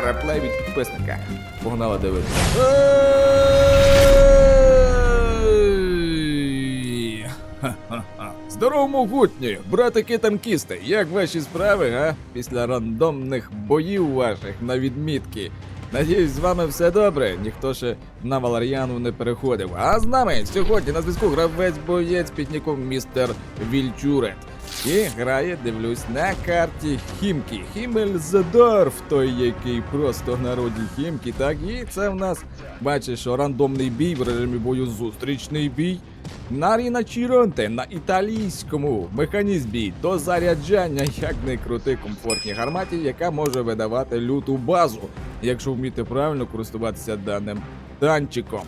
та реплей від підписника. Погнали дивитися. Здорово, могутні! Братики танкісти, як ваші справи, а? Після рандомних боїв ваших на відмітки. Надіюсь, з вами все добре. Ніхто ще на Валар'яну не переходив. А з нами сьогодні на зв'язку гравець боєць під ніком містер Вільчурет. І грає, дивлюсь, на карті Хімки. Хімельзедорф, той, який просто в народі Хімки, так? І це в нас, бачиш, рандомний бій в режимі бою зустрічний бій. На Ріна Чіронте на італійському механізмі до заряджання, як не крути комфортній гарматі, яка може видавати люту базу, якщо вміти правильно користуватися даним танчиком.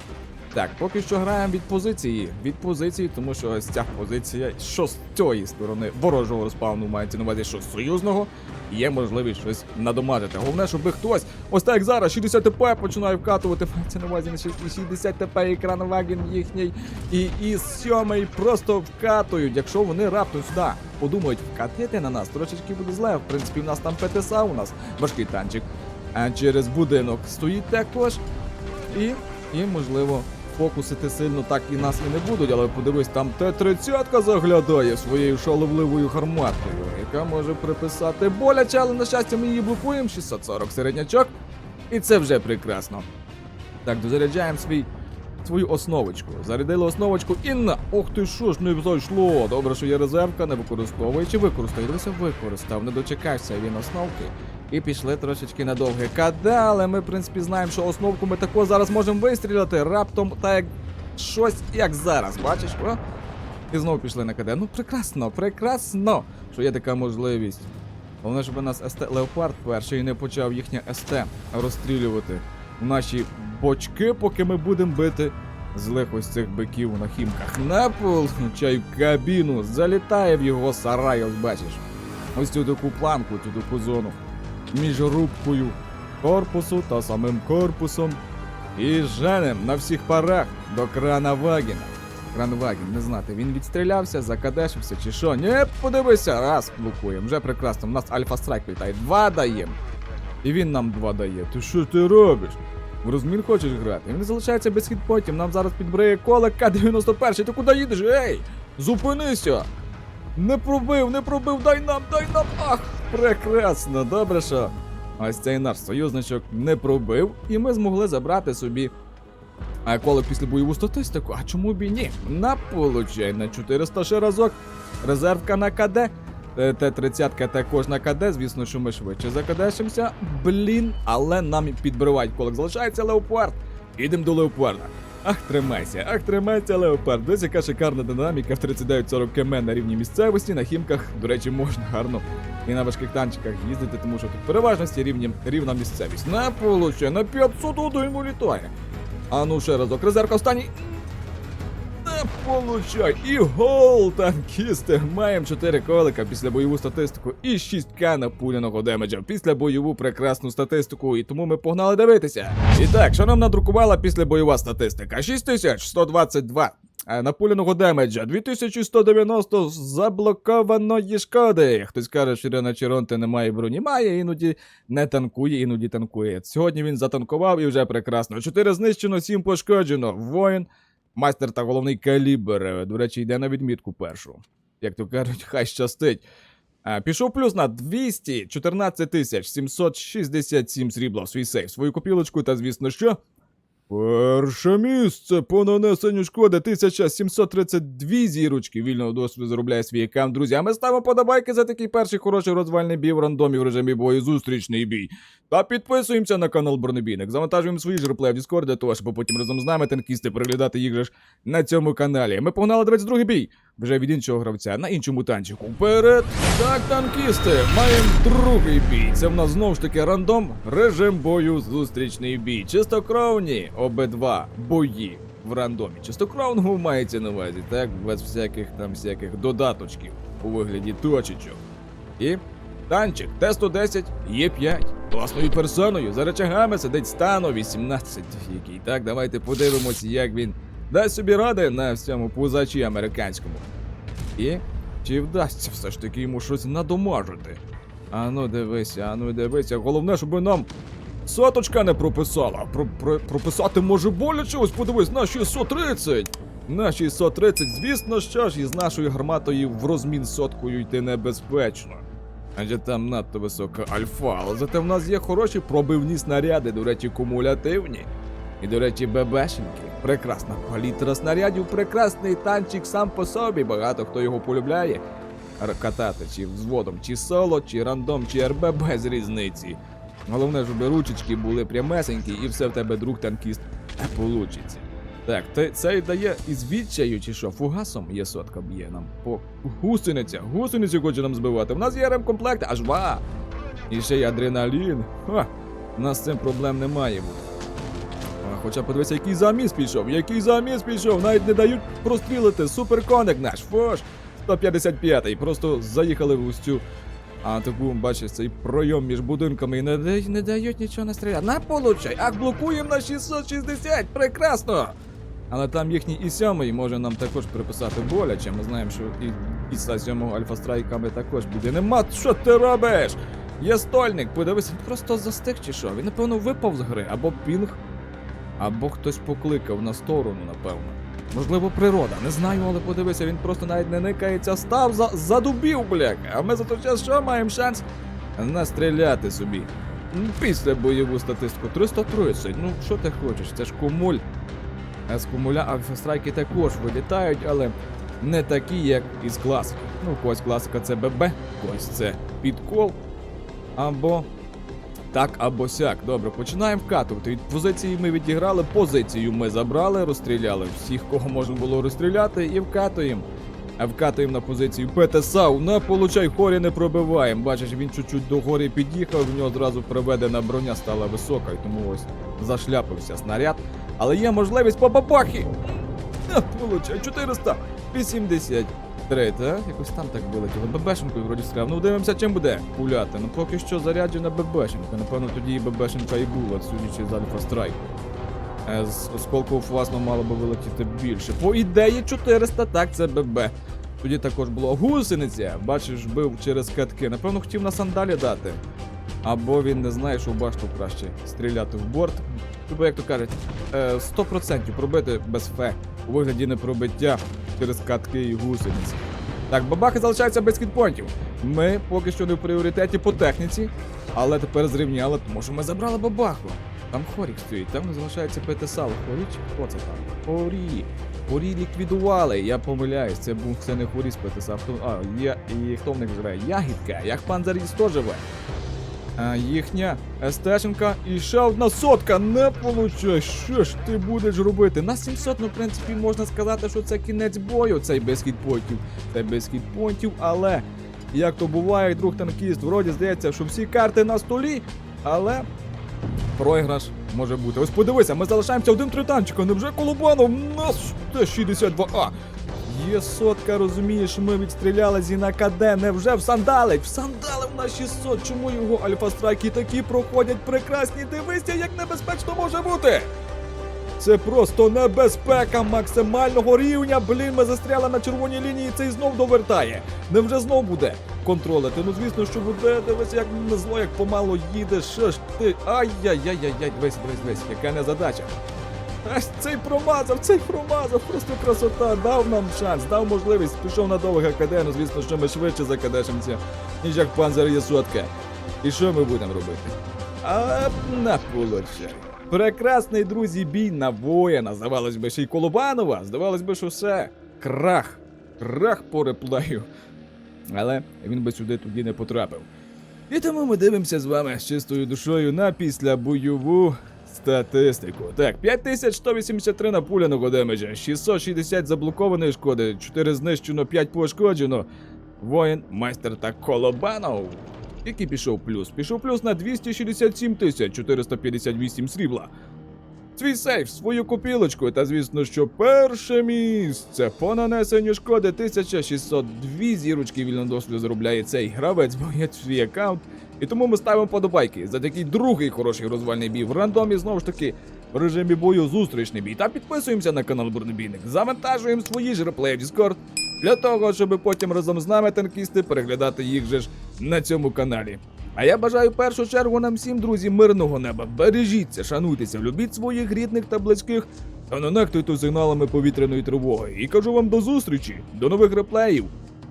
Так, поки що граємо від позиції. Від позиції, тому що ось ця позиція, що з цієї сторони ворожого розпавну мається на увазі, що союзного, є можливість щось надомажити. Головне, щоб хтось, ось так зараз, 60 ТП починає вкатувати, мається на увазі на 60 ТП екран ваген їхній. І із сьомий просто вкатують, якщо вони раптом сюди подумають вкатити на нас, трошечки буде зле. В принципі, в нас там ПТСА, у нас важкий танчик. А через будинок стоїть також. І, і можливо, фокусити сильно так і нас і не будуть, але подивись, там Т-30 заглядає своєю шаловливою гарматкою, яка може приписати боляче, але на щастя ми її блокуємо 640 середнячок. І це вже прекрасно. Так, дозаряджаємо свій. Свою основочку. Зарядили основочку і на. Ох ти що ж не зайшло. Добре, що є резервка, не використовує чи використав, не дочекався він основки. І пішли трошечки на довге КД, але ми, в принципі, знаємо, що основку ми також зараз можемо вистріляти. Раптом так як щось як зараз, бачиш? О? І знову пішли на КД. Ну прекрасно, прекрасно, що є така можливість. Головне, щоб у нас СТ Леопард перший не почав їхнє СТ розстрілювати в наші бочки, поки ми будемо бити злих ось цих биків на хімках. На получай в кабіну, залітає в його сарай, ось бачиш. Ось цю таку планку, цю таку зону. Між рубкою корпусу та самим корпусом. І женем на всіх парах до крана Вагіна. Кран Вагін, не знати, він відстрілявся, закадешився чи що. Ні, подивися, раз блокуємо. Вже прекрасно. У нас Альфа Страйк літає. Два даємо. І він нам два дає. Ти що ти робиш? В розмін хочеш грати? Він залишається без хітпотів. Нам зараз підбриє коле К-91. Ти куди їдеш? Ей! Зупинися! Не пробив, не пробив, дай нам, дай нам! Ах! Прекрасно, добре що. Ось цей наш союзничок не пробив, і ми змогли забрати собі. А колик після бойову статистику, а чому б і ні? На получай на 400 ще разок. Резервка на КД. Е, Т-30 також на КД, звісно, що ми швидше закадешимося. Блін, але нам підбивають колик. Залишається леопард. Ідемо до леопарда. Ах, тримайся, ах, тримайся, леопард. Десь яка шикарна динаміка в 39-40 км на рівні місцевості. На хімках, до речі, можна гарно і на важких танчиках їздити, тому що тут переважності рівні, рівна місцевість. На получає на 501 літає. А ну ще разок, резервка останній. Получай! І гол, танкісти! Маємо 4 колика після бойову статистику і 6к напуляного демеджа після бойову прекрасну статистику, і тому ми погнали дивитися. І так, що нам надрукувала після бойова статистика? 6122. Е, Напуляного демеджа 2190 заблокованої шкоди. Хтось каже, що Ірина Черонте не має броні. Має, іноді не танкує, іноді танкує. Сьогодні він затанкував і вже прекрасно. 4 знищено, 7 пошкоджено. Воїн, майстер та головний калібр. Е, До речі, йде на відмітку першу. Як то кажуть, хай щастить. А, пішов плюс на 214 тисяч 767 срібла в свій сейф, свою копілочку та, звісно, що. Перше місце по нанесенню шкоди 1732 зірочки вільного досвіду заробляє свій аккаунт. Друзі, а ми ставимо подобайки за такий перший хороший розвальний бій в рандомі в режимі бою зустрічний бій. Та підписуємося на канал Бронебійник. Завантажуємо свої ж реплеї в Discord для того, щоб потім разом з нами танкісти переглядати їх же ж на цьому каналі. Ми погнали 22 бій. Вже від іншого гравця на іншому танчику. Вперед! Так, танкісти, маємо другий бій. Це в нас знову ж таки рандом, режим бою, зустрічний бій. Чистокровні обидва бої в рандомі. Чистокровного мається на увазі, так, без всяких там всяких додаточків у вигляді точечок. І танчик Т-110 Є5. Власною персоною за речагами сидить стану 18, який. Так, давайте подивимось, як він дасть собі ради на всьому пузачі американському. І чи вдасться все ж таки йому щось надомажити? Ану, дивися, ану дивися. Головне, щоб нам Соточка не прописала. Про, про, прописати може боляче, ось подивись, на 630. На 630, звісно, що ж, із нашою гарматою в розмін соткою йти небезпечно. Адже там надто висока альфа, але зате в нас є хороші пробивні снаряди, до речі, кумулятивні. І, до речі, ББшеньки. Прекрасна палітра снарядів, прекрасний танчик сам по собі. Багато хто його полюбляє. Катати чи взводом, чи соло, чи рандом, чи РБ без різниці. Головне, щоб ручечки були прямесенькі і все в тебе друг танкіст получиться. Так, це й дає із відчаю, чи що, фугасом є сотка б'є нам по гусениця. Гусеницю хоче нам збивати. В нас є ремкомплекти, аж два. І ще й адреналін. Ха! У нас з цим проблем немає Хоча подивися, який заміс пішов, який заміс пішов, навіть не дають прострілити. Суперконик наш, фош. 155-й, просто заїхали в ось. А таку, бачиш, цей пройом між будинками і не, дають- не дають нічого настріляти. На получай! Ах, блокуємо на 660! Прекрасно! Але там їхній і сьомий може нам також приписати боляче. Ми знаємо, що і із сьомого альфа страйками також буде. Нема, що ти робиш? Є стольник, подивись, він просто застиг чи що? Він, напевно, випав з гри, або пінг, або хтось покликав на сторону, напевно. Можливо, природа, не знаю, але подивися, він просто навіть не никається, став за задубів, бляха. А ми за той час що маємо шанс настріляти собі. Після бойову статистику 330. Ну, що ти хочеш? Це ж кумуль. З кумуля альфа-страйки також вилітають, але не такі, як із класики. Ну, когось класика це ББ, когось це підкол. Або так або сяк. Добре, починаємо вкатувати. Від позиції ми відіграли, позицію ми забрали, розстріляли всіх, кого можна було розстріляти, і вкатуємо. А вкатуємо на позицію Петесау. Не получай, хорі не пробиваємо. Бачиш, він чуть-чуть до горі під'їхав, в нього зразу приведена броня стала висока, і тому ось зашляпився снаряд. Але є можливість по бабахі. Получай 480. Трейд, да? Якось там так вилетіло. ББшенкою вроді сказав. Ну дивимося, чим буде пуляти. Ну поки що заряджена ББшенка. Напевно, тоді і ББшенка і була, судячи з Альфа Страйку. Е, з осколку власно мало би вилетіти більше. По ідеї 400, так це ББ. Тоді також було гусениця. Бачиш, бив через катки. Напевно, хотів на сандалі дати. Або він не знає, що в башту краще стріляти в борт. Тобто, як то кажуть, е, 100% пробити без фе у вигляді непробиття через катки і гусениці. Так, бабахи залишаються без хітпонтів. Ми поки що не в пріоритеті по техніці, але тепер зрівняли, що ми забрали бабаху. Там хорік стоїть, там залишається ПТСАЛ. Хорі чи хто це там? Хорі. Хорі ліквідували. Я помиляюсь, це був це не хорі з ПТСА. А, є, і хто в них живе? Ягідка, як пан Заріс теж живе. А їхня естешенка і ще одна сотка не получай. Що ж ти будеш робити? На 700, ну, в принципі, можна сказати, що це кінець бою, цей без хітпонтів. Це без хітпонтів, але як то буває, друг танкіст, вроді здається, що всі карти на столі, але програш може бути. Ось подивися, ми залишаємося один три танчика. Невже Колобанов нас Т-62А? Є сотка, розумієш, ми відстріляли зі на КД, невже в сандалить? В сандалив на 600, чому його альфа-страйки такі проходять прекрасні? Дивися, як небезпечно може бути! Це просто небезпека максимального рівня. Блін, ми застряли на червоній лінії, цей знов довертає. Невже знов буде контролити? Ну звісно, що буде. Дивись, як на зло, як помало їде. Що ж ти? Ай-яй-яй-яй, дивись, дивись, дивись, яка незадача. Аж цей промазав, цей промазав, просто красота, дав нам шанс, дав можливість, пішов на довге КД, ну звісно, що ми швидше закадешимося, ніж як панзер є сотка. І що ми будемо робити? А на получай. Прекрасний друзі бій на воїна. Здавалось би, ще й Колобанова. Здавалось би, що все. Крах. Крах по реплею. Але він би сюди тоді не потрапив. І тому ми дивимося з вами з чистою душою на післябойову статистику. Так, 5183 напуляного демеджа, 660 заблокованої шкоди, 4 знищено, 5 пошкоджено. Воїн, майстер та Колобанов. Який пішов плюс? Пішов плюс на 267 тисяч 458 срібла. Свій сейф, свою копілочку, та звісно, що перше місце по нанесенню шкоди 1602 зірочки вільного досвіду заробляє цей гравець, боєць свій аккаунт. І тому ми ставимо подобайки за такий другий хороший розвальний бій в рандомі, знову ж таки, в режимі бою зустрічний бій. Та підписуємося на канал Бурнобійник, завантажуємо свої ж реплеї в Discord, для того, щоб потім разом з нами танкісти переглядати їх же ж на цьому каналі. А я бажаю в першу чергу нам всім, друзі, мирного неба. Бережіться, шануйтеся, любіть своїх рідних та близьких. Та не нехтуйте сигналами повітряної тривоги. І кажу вам до зустрічі, до нових реплеїв.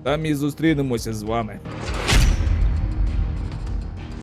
Там і зустрінемося з вами.